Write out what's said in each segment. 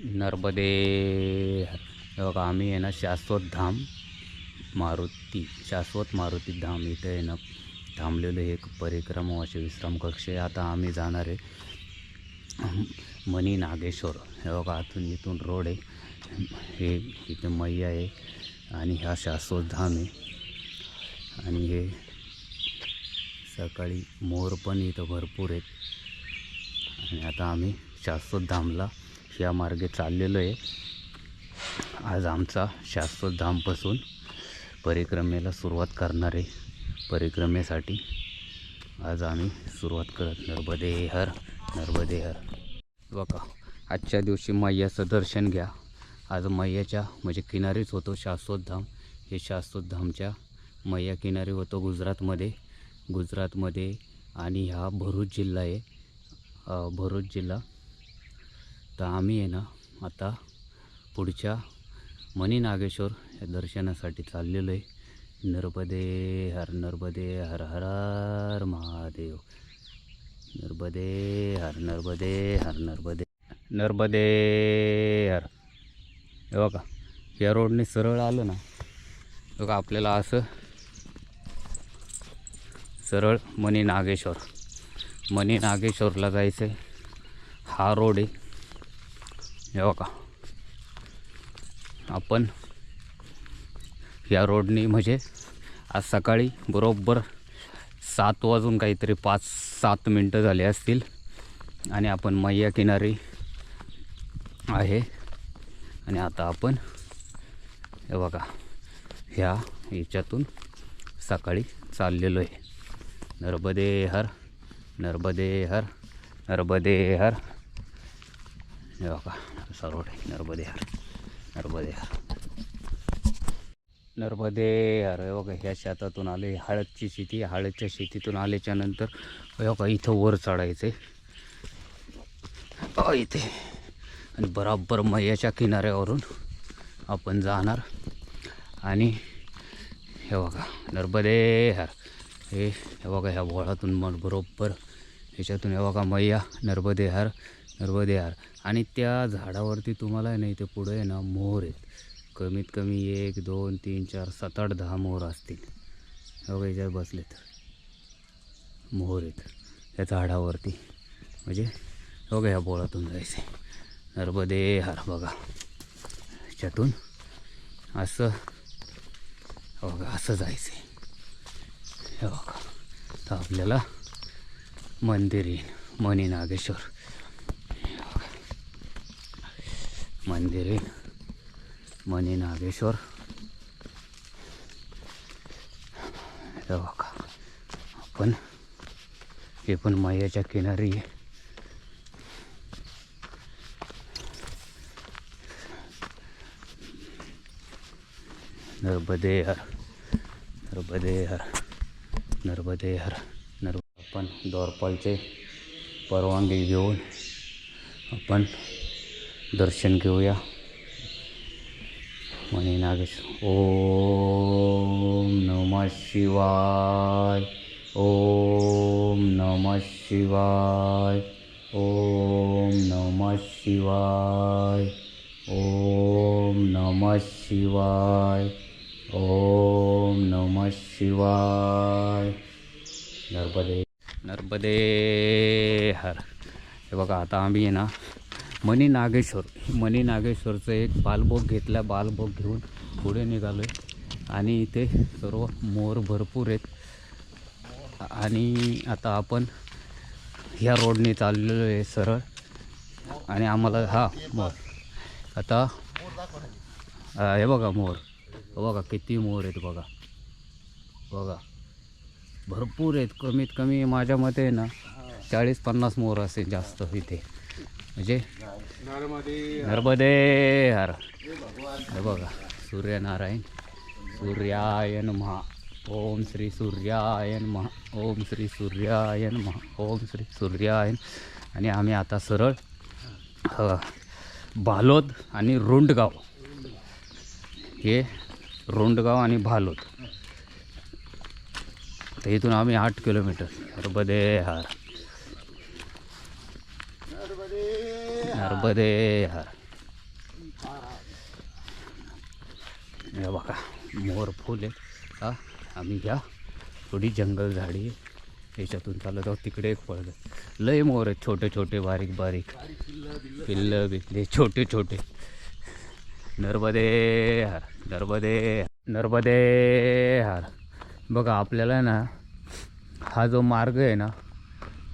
नर्मदे हे बघा आम्ही आहे ना शाश्वत धाम मारुती शाश्वत मारुती धाम इथं आहे ना थांबलेलं एक परिक्रमा असे विश्राम कक्ष आता आम्ही जाणार आहे मनी नागेश्वर. हे बघा आतून इथून रोड आहे. हे इथे मैया आहे आणि हा शाश्वत धाम आहे. आणि हे सकाळी मोर पण इथं भरपूर आहेत. आणि आता आम्ही शाश्वत धामला या मार्गे चाललेलो आहे. आज आमचा शाश्वत धामपासून परिक्रमेला सुरुवात करणार आहे. परिक्रमेसाठी आज आम्ही सुरुवात करत नर्मदे हर नर्मदे हर बघा आजच्या दिवशी मैयाचं दर्शन घ्या. आज मैयाच्या म्हणजे किनारीच होतो शाश्वत धाम. हे शाश्वत धामच्या मैया किनारी होतो गुजरातमध्ये. गुजरातमध्ये आणि हा भरूच जिल्हा आहे. भरूच जिल्हा. तर आम्ही आहे ना आता पुढच्या मनी नागेश्वर या दर्शनासाठी चाललेलो आहे. नर्मदे हर नर्मदे हर हर हर महादेव. नर्मदे हर नर्मदे हर नर्मदे नर्मदे हर. हे बघा या रोडने सरळ आलं ना बघा आपल्याला असं सरळ मनी नागेश्वर मनी नागेश्वरला जायचं आहे हा रोड आहे. हे बघा. आपण या रोडने म्हणजे आज सकाळी बरोबर सात वाजून काहीतरी पाच सात मिनटं झाले असतील. आणि आपण मैया किनारी आहे. आणि आता आपण हे बघा ह्या याच्यातून सकाळी चाललेलो आहे. नर्मदे हर नर्मदे हर नर्मदे हर. हे बघा असा आहे नर्मदे हर नर्मदे हर नर्मदे हर हे बघा ह्या शेतातून आले हळदची शेती हळदच्या शेतीतून आल्याच्यानंतर हे बघा इथं वर चढायचं आहे इथे. आणि बराबर मैयाच्या किनाऱ्यावरून आपण जाणार. आणि हे बघा नर्मदे हर हे हे बघा ह्या वळातून मग बरोबर ह्याच्यातून हे बघा मैया नर्मदे हर नर्मदे हर आणि त्या झाडावरती तुम्हाला आहे ना इथे पुढे आहे ना मोहर आहेत. कमीत कमी एक दोन तीन चार सात आठ दहा मोहर असतील. हे जर बसलेत. मोहर आहेत या झाडावरती. म्हणजे बघा ह्या बोळातून जायचे नर्मदे हर बघा. ह्याच्यातून असं बघा असं जायचं आहे हे बघा. तर आपल्याला मंदिर येईन मणी नागेश्वर हे बघा. मंदिर. आहे मनी नागेश्वर बघा आपण हे पण मैयाच्या किनारी आहे. नर्मदे हर नर्मदे हर नर्मदे हर नर्म आपण द्वारपालचे परवानगी घेऊन आपण दर्शन घेऊया मणी नागेश, ओम नम शिवाय, ओम नम शिवाय, ओम नम शिवाय, ओम नम शिवाय, ओम नम शिवाय। नर्मदे नर्मदे हर। हे बघा, आता आहे ना मनी नागेश्वर मनी नागेश्वरचं एक बालभोग घेतला बालभोग घेऊन पुढे निघालो आहे आणि इथे सर्व मोर भरपूर आहेत. आणि आता आपण ह्या रोडने चाललेलो आहे सरळ. आणि आम्हाला हा मोर. आता हे बघा मोर. बघा किती मोर आहेत बघा. बघा. भरपूर आहेत. कमीत कमी माझ्या मते ना चाळीस पन्नास मोर असेल जास्त इथे. म्हणजे? नर्मदे हर. हे बघा सूर्यनारायण. सूर्यायन महा ओम श्री सूर्यायन महा ओम श्री सूर्यायन महा ओम श्री सूर्यायन आणि आम्ही आता सरळ भालोद आणि रुंडगाव. हे रुंडगाव आणि भालोद. तर इथून आम्ही आठ किलोमीटर. नर्मदे हार. नर्मदे यार हे बघा मोर फुल आहे हा आम्ही घ्या थोडी जंगल झाडी याच्यातून चालत आहोत. तिकडे एक पळत लय मोर आहेत छोटे छोटे बारीक बारीक. पिल्लं बिल्ले छोटे छोटे. नर्मदे हार नर्मदे नर्मदे हार. बघा आपल्याला ना हा जो मार्ग आहे ना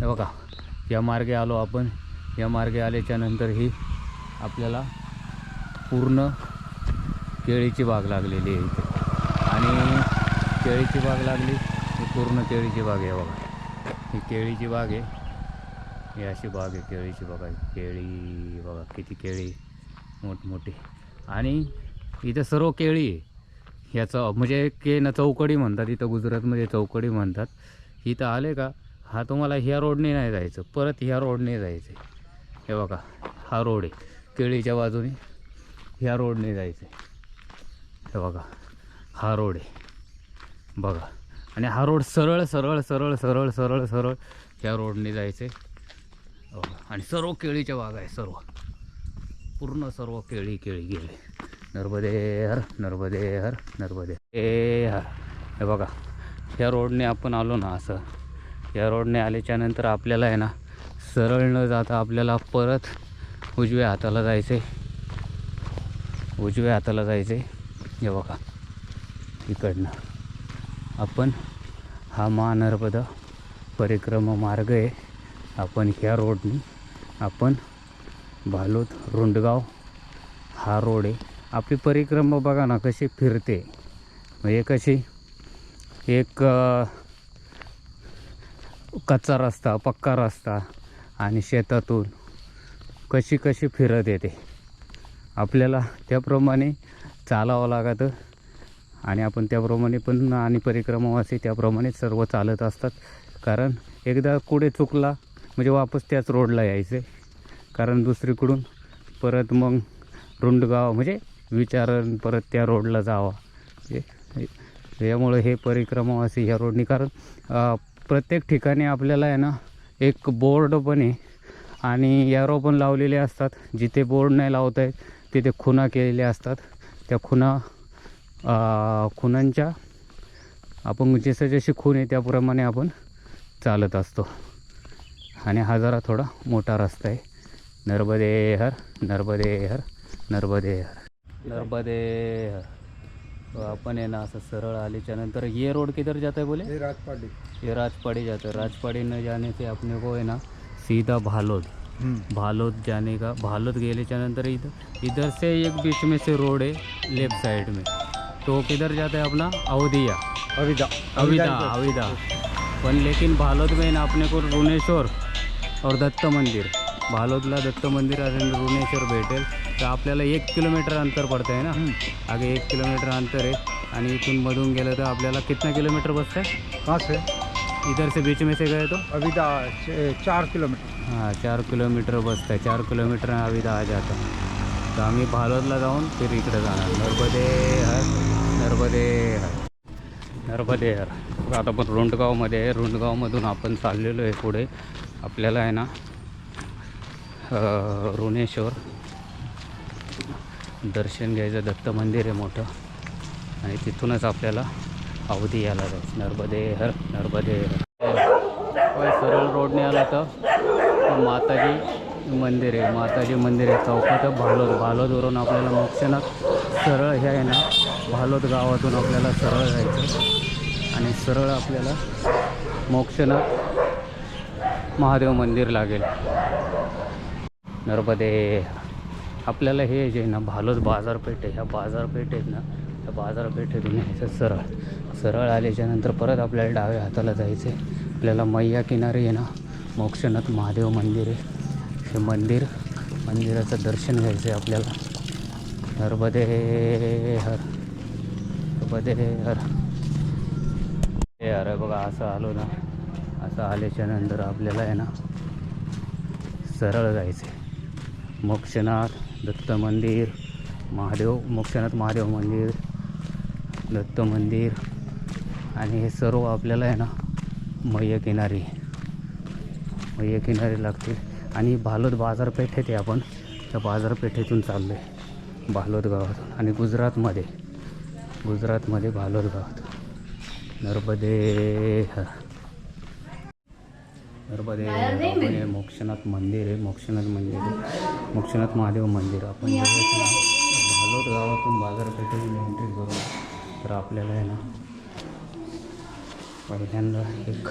बघा या मार्गे आलो आपण. या मार्गे आल्याच्यानंतर ही आपल्याला पूर्ण केळीची बाग लागलेली आहे इथे. आणि केळीची बाग लागली ही पूर्ण केळीची बाग आहे बघा. ही केळीची बाग आहे. ही अशी बाग आहे केळीची बघा केळी बघा किती केळी मोठमोठी. आणि इथं सर्व केळी आहे. याचं म्हणजे के ना चौकडी म्हणतात इथं गुजरातमध्ये चौकडी म्हणतात. इथं आले का हा तुम्हाला ह्या रोडने नाही जायचं परत ह्या रोडने जायचं हे बघा हा रोड आहे. केळीच्या बाजूने ह्या रोडने जायचं हे बघा हा रोड आहे. बघा आणि हा रोड सरळ सरळ सरळ सरळ सरळ सरळ ह्या रोडने जायचं बघा आणि सर्व केळीच्या बागा आहे सर्व. पूर्ण सर्व केळी केळी गेले. नर्मदे हर नर्मदे हर नर्मदे ए हर हे बघा ह्या रोडने आपण आलो ना असं. या रोडने आल्याच्यानंतर आपल्याला आहे ना सरळ न जाता आपल्याला परत उजव्या हाताला जायचं आहे उजव्या हाताला जायचं आहे हे बघा इकडनं. आपण हा महानर्मदा परिक्रमा मार्ग आहे. आपण ह्या रोडनी आपण भालोद रुंडगाव हा रोड आहे. आपली परिक्रमा बघा ना कशी फिरते. म्हणजे कशी एक कच्चा रस्ता पक्का रस्ता आणि शेतातून कशी कशी फिरत येते. आपल्याला त्याप्रमाणे चालावं लागतं. आणि आपण त्याप्रमाणे पण आणि परिक्रमावासी त्याप्रमाणे सर्व चालत असतात. कारण एकदा कुठे चुकला म्हणजे वापस त्याच रोडला यायचं. आहे कारण दुसरीकडून परत मग रुंडगाव म्हणजे विचारण परत त्या रोडला जावा. हे- यामुळं हे परिक्रमावासी ह्या रोडनी. कारण प्रत्येक ठिकाणी आपल्याला आहे ना एक बोर्ड पण आहे. आणि यारो पण लावलेले असतात. जिथे बोर्ड नाही लावता येत तिथे खुणा केलेल्या असतात. त्या खुणा खुणांच्या आपण जसं जशी खून आहे त्याप्रमाणे आपण चालत असतो. आणि हा जरा थोडा मोठा रस्ता आहे. नर्मदे हर नर्मदे हर नर्मदे हर नर्मदे हर तो अपन है ना असं सरळ आल्याच्यानंतर ये रोड किधर जाता है बोले? ये राजपाटी ये राजपाड़ी जाता है राजपाड़ी न जाने से अपने को है ना सीधा भालोद. भालोद जाने का? भालोद गेले नंतर इधर इधर से एक बीच में से रोड है लेफ्ट साइड में तो किधर जाता है अपना अवधिया. अविदा. अविदा अविदा. पण लेकिन भालोद में ना अपने को रुणेश्वर और दत्त मंदिर. भालोदला दत्त मंदिर आणि रुणेश्वर भेटेल. तर आपल्याला एक किलोमीटर अंतर पडतं आहे ना आगे एक किलोमीटर अंतर आहे. आणि इथून मधून गेलं तर आपल्याला कितना किलोमीटर बसतं? आहे. कहाँ से इधर से बीच में से गए तो? अविदा से चार किलोमीटर. हां चार किलोमीटर बसतं आहे चार किलोमीटर अविदा आ जातं. तर आम्ही भालोदला जाऊन फिर इकडे जाणार. नर्मदे हर नर्मदे हर. नर्मदे हर. आता आपण रुंडगावमध्ये आहे. रुंडगावमधून आपण चाललेलो आहे पुढे. आपल्याला आहे ना रुणेश्वर दर्शन घ्यायचं दत्त मंदिर आहे मोठं. आणि तिथूनच आपल्याला अवधी यायला जायचं नर्मदे हर नर्मदे हर सरळ रोडने आला तर माताजी मंदिर आहे. माताजी मंदिर आहे चौकात भालोद. भालोदवरून आपल्याला मोक्षनाथ सरळ हे आहे ना भालोद गावातून आपल्याला सरळ जायचं आणि सरळ आपल्याला मोक्षनाथ महादेव मंदिर लागेल. नर्मदे आपल्याला हे जे आहे ना भालोद बाजारपेठ आहे. ह्या बाजारपेठ आहेत ना त्या बाजारपेठेतून यायचं सरळ. सरळ आल्याच्यानंतर परत आपल्याला डाव्या हाताला जायचं आहे. आपल्याला मैया किनारी आहे ना मोक्षनाथ महादेव मंदिर आहे. हे मंदिर मंदिराचं दर्शन घ्यायचं आहे आपल्याला. हरबदे हर हरबदे हर. हे अरे बघा असं आलो ना असं आल्याच्यानंतर आपल्याला आहे ना सरळ जायचं आहे. मोक्षनाथ दत्त मंदिर महादेव मोक्षनाथ महादेव मंदिर दत्त मंदिर आणि हे सर्व आपल्याला आहे ना मय्यकिनारी किनारी. किनारी लागतील. आणि भालोद बाजारपेठेत आहे आपण. त्या बाजारपेठेतून चाललो आहे भालोद गावात आणि गुजरातमध्ये. गुजरातमध्ये भालोद गावात नर्मदे. हर नर्मदे हर. आपण हे मोक्षनाथ मंदिर आहे. मोक्षनाथ मंदिर मोक्षनाथ महादेव मंदिर आपण बालोद गावातून बाजारपेठेतून एंट्री करू तर आपल्याला आहे ना पहिल्यांदा एक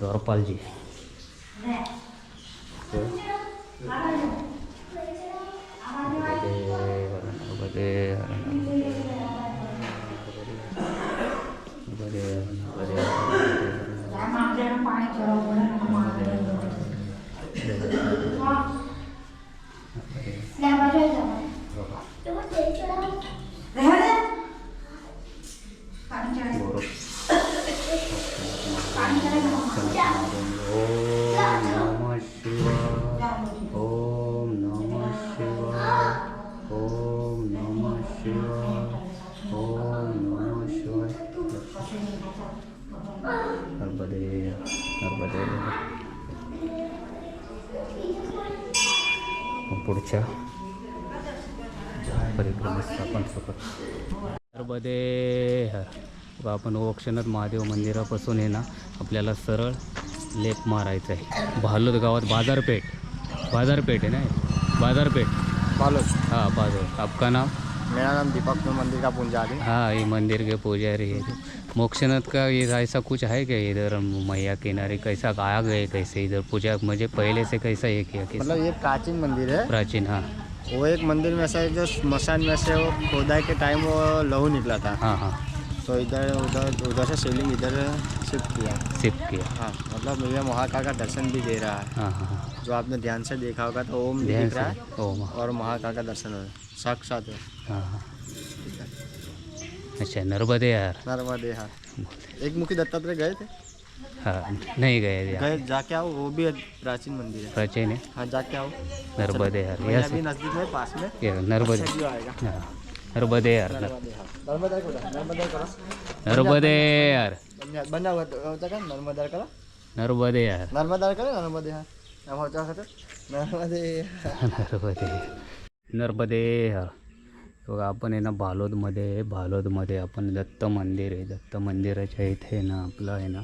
द्वारपालजी. तर नर्मदे पुढच्या परिक्रमेस आपण सोबत नर्मदे हर. बघा, आपण ओक्षनाथ महादेव मंदिरापासून आहे ना आपल्याला सरळ लेप मारायचा आहे. भालोद गावात बाजारपेठ. बाजारपेठ आहे ना? बाजारपेठ. बालोद हाँ बाजार आपका नाम? मेरा नाम दीपक मंदिर का पुजारी हाँ ये मंदिर के पुजारी है. मोक्षनाथ का ये ऐसा कुछ है क्या इधर मैया किनारे? कैसा आ गए कैसे इधर पूजा? मुझे पहले से कैसा ये किया किस मतलब ये प्राचीन मंदिर है। प्राचीन हाँ। वो एक मंदिर में से जो स्मशान में से वो खोदाई के टाइम वो लहू निकला था। हाँ हाँ। तो इधर उधर उधर से शिवलिंग इधर शिफ्ट किया। Shift KIA. हाँ मतलब ये महाकाल का दर्शन भी दे रहा है। हाँ हाँ हाँ। जो आपने ध्यान से देखा होगा तो ओम दिख रहा है ओम। और महाकाल का दर्शन हो है। साक्षात है। हाँ हाँ। अच्छा नर्मदे यार. नर्मदे हाँ. एक मुखी दत्तात्रेय गए थे? हाँ नहीं गए यार. गए जाके आओ वो भी प्राचीन मंदिर है. प्राचीन है? हाँ जाके आओ. नर्मदे यार यस अभी नजदीक में पास में। ये नर्मदे। हाँ नर्मदे यार नर- नर्मदे हाँ। यार। बंजा- बंजा होता का नर्मदा करा। नर्मदे यार। नर्मदा करा नर्मदे हाँ। नाम होता होता नर्मदे नर्मदे। नर्मदे हर बघा आपण आहे ना बालोदमध्ये आहे. बालोदमध्ये आपण दत्त मंदिर आहे. दत्त मंदिराच्या इथे ना आपलं आहे ना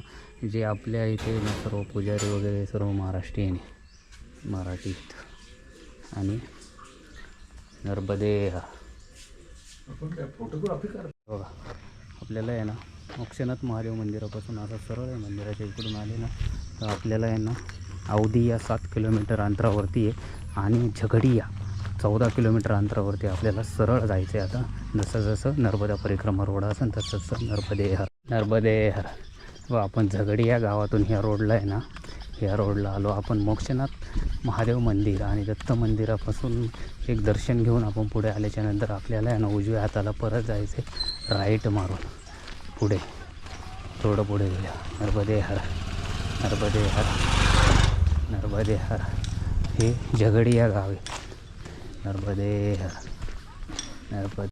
जे आपल्या इथे ना सर्व पुजारी वगैरे सर्व महाराष्ट्रीयन आहे. मराठी आहेत आणि नर्मदे बघा आपल्याला आहे ना मोक्षनाथ महादेव मंदिरापासून असं सरळ आहे मंदिराच्या इकडून आले ना तर आपल्याला आहे ना अवधी या सात किलोमीटर अंतरावरती आहे. आणि झगडिया. चौदा किलोमीटर अंतरावरती आपल्याला सरळ जायचं आहे आता. जसं जसं नर्मदा परिक्रमा रोड असेल तसं तसं नर्मदे हर नर्मदे हर व आपण झगडी या गावातून ह्या रोडला आहे ना ह्या रोडला आलो. आपण मोक्षनाथ महादेव मंदिर आणि दत्त मंदिरापासून एक दर्शन घेऊन आपण पुढे आल्याच्यानंतर आपल्याला आहे ना उजव्या हाताला परत जायचं आहे राईट मारून. पुढे. थोडं पुढे गेल्या नर्मदे हर नर्मदे हर नर्मदे हर हे झगडी या गाव आहे. नर्मदे हर नर्मदे